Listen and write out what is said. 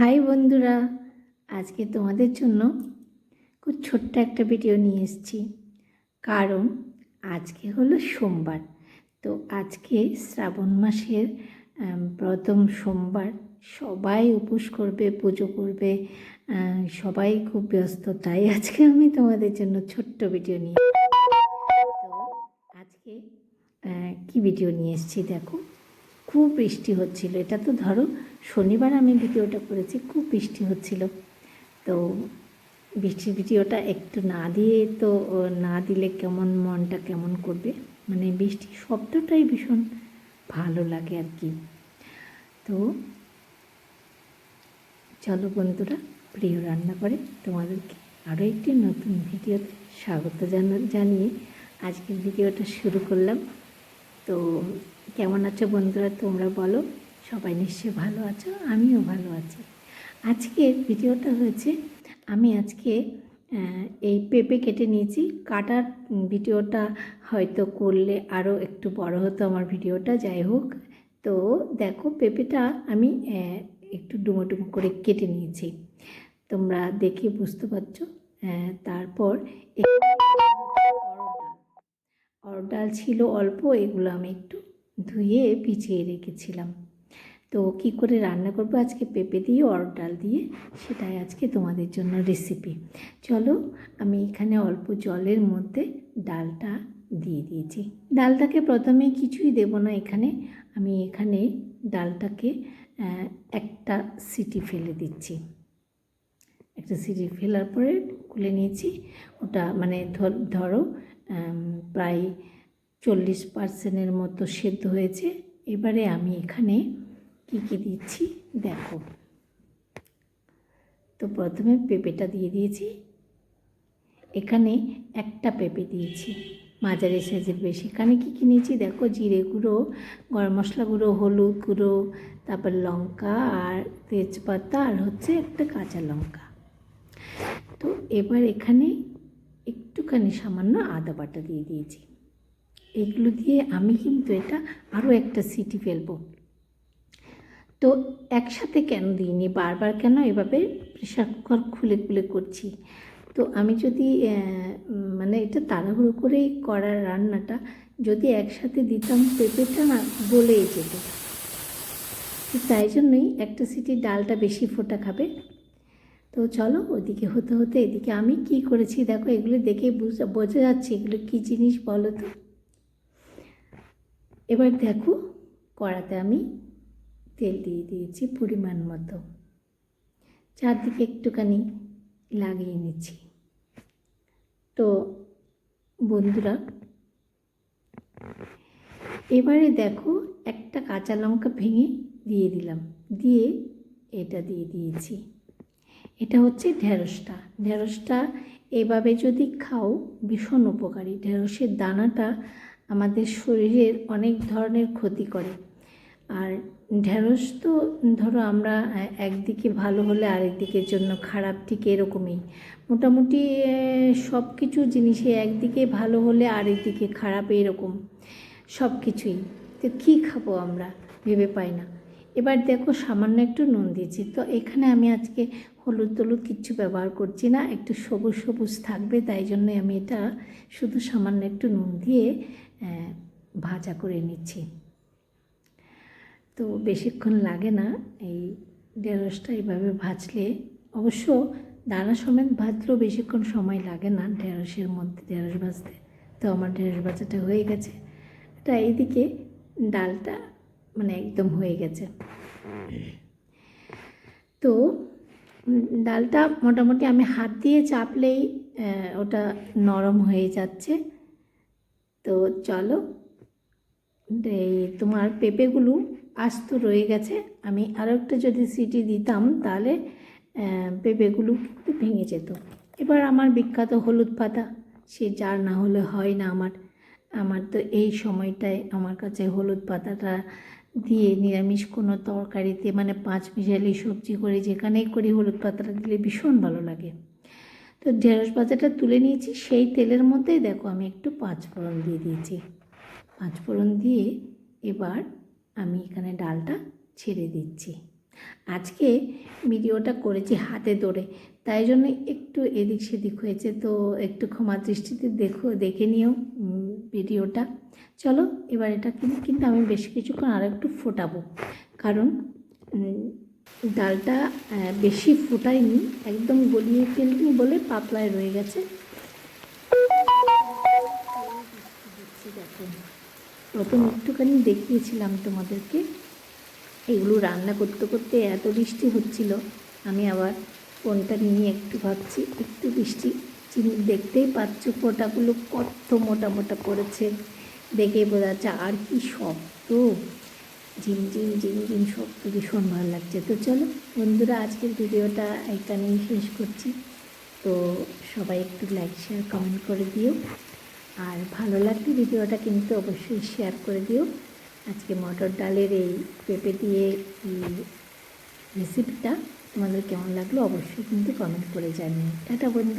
High বন্ধুরা, আজকে তোমাদের জন্য খুব ছোট্ট একটা ভিডিও নিয়ে এসেছি। কারণ আজকে হলো সোমবার। তো আজকে শ্রাবণ মাসের প্রথম সোমবার। সবাই উপোস করবে, পুজো করবে সবাই খুব ব্যস্ত, তাই আজকে আমি তোমাদের জন্য ছোট্ট ভিডিও নিয়ে তো আজকে কি ভিডিও নিয়ে এসেছি দেখো। খুব বৃষ্টি হচ্ছিল। এটা তো ধরো শনিবার আমি ভিডিওটা করেছি, খুব বৃষ্টি হচ্ছিল। তো বৃষ্টির ভিডিওটা একটু না দিয়ে তো না দিলে কেমন মনটা কেমন করবে? মানে বৃষ্টির শব্দটাই ভীষণ ভালো লাগে আর কি। তো চলো বন্ধুরা, প্রিয় রান্না করে তোমাদেরকে আরও একটি নতুন ভিডিওতে স্বাগত জানা, জানিয়ে আজকের ভিডিওটা শুরু করলাম। তো কেমন আছো বন্ধুরা, তোমরা বলো। সবাই নিশ্চয়ই ভালো আছো, আমিও ভালো আছি। আজকের ভিডিওটা হয়েছে, আমি আজকে এই পেঁপে কেটে নিয়েছি। কাটার ভিডিওটা হয়তো করলে আরও একটু বড় হতো আমার ভিডিওটা, যাই হোক। তো দেখো, পেঁপেটা আমি একটু ডুমো ডুমো করে কেটে নিয়েছি। তোমরা দেখে বুঝতে পারছ তারপর এখানে অরড় ডাল। অরড় ডাল ছিল অল্প, এগুলো আমি একটু ধুয়ে ভিজিয়ে রেখেছিলাম। তো কি করে রান্না করব? আজকে পেঁপে দিয়ে অরড় ডাল দিয়ে, সেটাই আজকে তোমাদের জন্য রেসিপি চলো, আমি এখানে অল্প জলের মধ্যে ডালটা দিয়ে দিয়েছি। ডালটাকে প্রথমে কিছুই দেব না এখানে। আমি এখানে ডালটাকে একটা সিটি ফেলে দিচ্ছি। একটা সিটি ফেলার পরে খুলে নিয়েছি। ওটা মানে ধরো প্রায় চল্লিশ পার্সেন্টের মতো সেদ্ধ হয়েছে। এবারে আমি এখানে কী কী দিচ্ছি দেখো। তো প্রথমে পেঁপেটা দিয়ে দিয়েছি। এখানে একটা পেঁপে দিয়েছি। মাঝারি সাইজের বেশি। এখানে কী কী নিয়েছি দেখো? জিরে গুঁড়ো, গরম মশলা গুঁড়ো, হলুদ গুঁড়ো, তারপর লঙ্কা আর তেজপাতা আর হচ্ছে একটা কাঁচা লঙ্কা। তো এবার এখানে একটুখানি সামান্য আদা বাটা দিয়ে দিয়েছি। এগুলো দিয়ে আমি কিন্তু এটা আরও একটা সিটি ফেলব। তো একসাথে কেন দিইনি? বারবার কেন এভাবে প্রেশার কুকার খুলে খুলে করছি? তো আমি যদি মানে এটা তাড়াহুড়ো করেই করার রান্নাটা যদি একসাথে দিতাম পেঁপেটা না গলেই যেত। তো তাই জন্যই একটা সিটি ডালটা বেশি ফোটা খাবে। তো চলো ওদিকে হতে হতে এদিকে আমি কি করেছি দেখো, এগুলো দেখে বোঝা যাচ্ছে এগুলো কী জিনিস বলো তো। এবার দেখো কড়াতে আমি তেল দিয়ে দিয়েছি পরিমাণ মতো। চারদিকে একটুখানি লাগিয়ে নিচ্ছি। তো বন্ধুরা, এবারে দেখো একটা কাঁচা লঙ্কা ভেঙে দিয়ে দিলাম। দিয়ে এটা দিয়ে দিয়েছি। এটা হচ্ছে ঢেঁড়সটা। ঢেঁড়সটা এভাবে যদি খাও ভীষণ উপকারী। ঢেঁড়সের দানাটা আমাদের শরীরের অনেক ধরনের ক্ষতি করে। আর ঢেঁড়স তো ধরো আমরা একদিকে ভালো হলে আরেক দিকের জন্য খারাপ ঠিক এরকমই। মোটামুটি সব কিছু জিনিসে একদিকে ভালো হলে আরেক দিকে খারাপ এরকম সব কিছুই তো কী খাব আমরা? ভেবে পাই না। এবার দেখো সামান্য একটু নুন দিয়েছি। তো এখানে আমি আজকে হলুদ টলুদ কিচ্ছু ব্যবহার করছি না, একটু সবুজ সবুজ থাকবে, তাই জন্য আমি এটা শুধু সামান্য একটু নুন দিয়ে ভাজা করে নিচ্ছি। তো বেশিক্ষণ লাগে না, এই ঢেঁড়সটা এইভাবে ভাজলে। অবশ্য দানা সমেত ভাজলেও বেশিক্ষণ সময় লাগে না ঢেঁড়সের মধ্যে, ঢেঁড়স ভাজতে। তো আমার ঢেঁড়স ভাজাটা হয়ে গেছে। এটা এইদিকে ডালটা মানে একদম হয়ে গেছে। তো ডালটা মোটামুটি আমি হাত দিয়ে চাপলেই ওটা নরম হয়ে যাচ্ছে। তো চলো এই তোমার পেঁপেগুলো আস্ত রয়ে গেছে। আমি আরও একটা যদি সিটি দিতাম, তাহলে পেঁপেগুলো কিন্তু ভেঙে যেত। এবার আমার বিখ্যাত হলুদ পাতা, সে যার না হলে হয় না আমার। আমার তো এই সময়টায় আমার কাছে হলুদ পাতাটা দিয়ে নিরামিষ কোনো তরকারিতে মানে পাঁচ মিশালি সবজি করে যেখানেই করি হলুদ পাতাটা দিলে ভীষণ ভালো লাগে। তো ঢেঁড়স ভাজাটা তুলে নিয়েছি, সেই তেলের মধ্যেই দেখো আমি একটু পাঁচ ফোড়ন দিয়ে দিয়েছি। পাঁচ ফোড়ন দিয়ে এবার আমি এখানে ডালটা ছেড়ে দিচ্ছি। আজকে ভিডিওটা করেছি হাতে ধরে, তাই জন্য একটু এদিক সেদিক হয়েছে, তো একটু ক্ষমা দৃষ্টিতে দেখো, দেখে নিও। ভিডিওটা। চলো, এবার এটা কিন্তু আমি বেশ কিছুক্ষণ আর একটু ফোটাবো। কারণ ডালটা বেশি ফোটাইনি একদম গলিয়ে ফেলিনি বলে পাতলায় রয়ে গেছে। দেখো প্রথম একটুখানি দেখিয়েছিলাম তোমাদেরকে। এগুলো রান্না করতে করতে এত বৃষ্টি হচ্ছিল, আমি আবার ফোনটা নিয়ে একটু ভাবছি, একটু বৃষ্টি চিনি- দেখতেই পাচ্ছ ফোঁটাগুলো কত মোটা মোটা পড়েছে। দেখে বোঝা যাচ্ছে আর কি শক্ত ঝিমঝিম ঝিমঝিম শক্ত ভীষণ ভালো লাগছে। তো চলো বন্ধুরা, আজকের ভিডিওটা এখানেই শেষ করছি। তো সবাই একটু লাইক শেয়ার কমেন্ট করে দিও। আর ভালো লাগলে ভিডিওটা কিন্তু অবশ্যই শেয়ার করে দিও। আজকে মটর ডালের এই পেঁপে দিয়ে রেসিপিটা তোমাদের কেমন লাগল অবশ্যই কিন্তু কমেন্ট করে জানিও। টাটা বন্ধু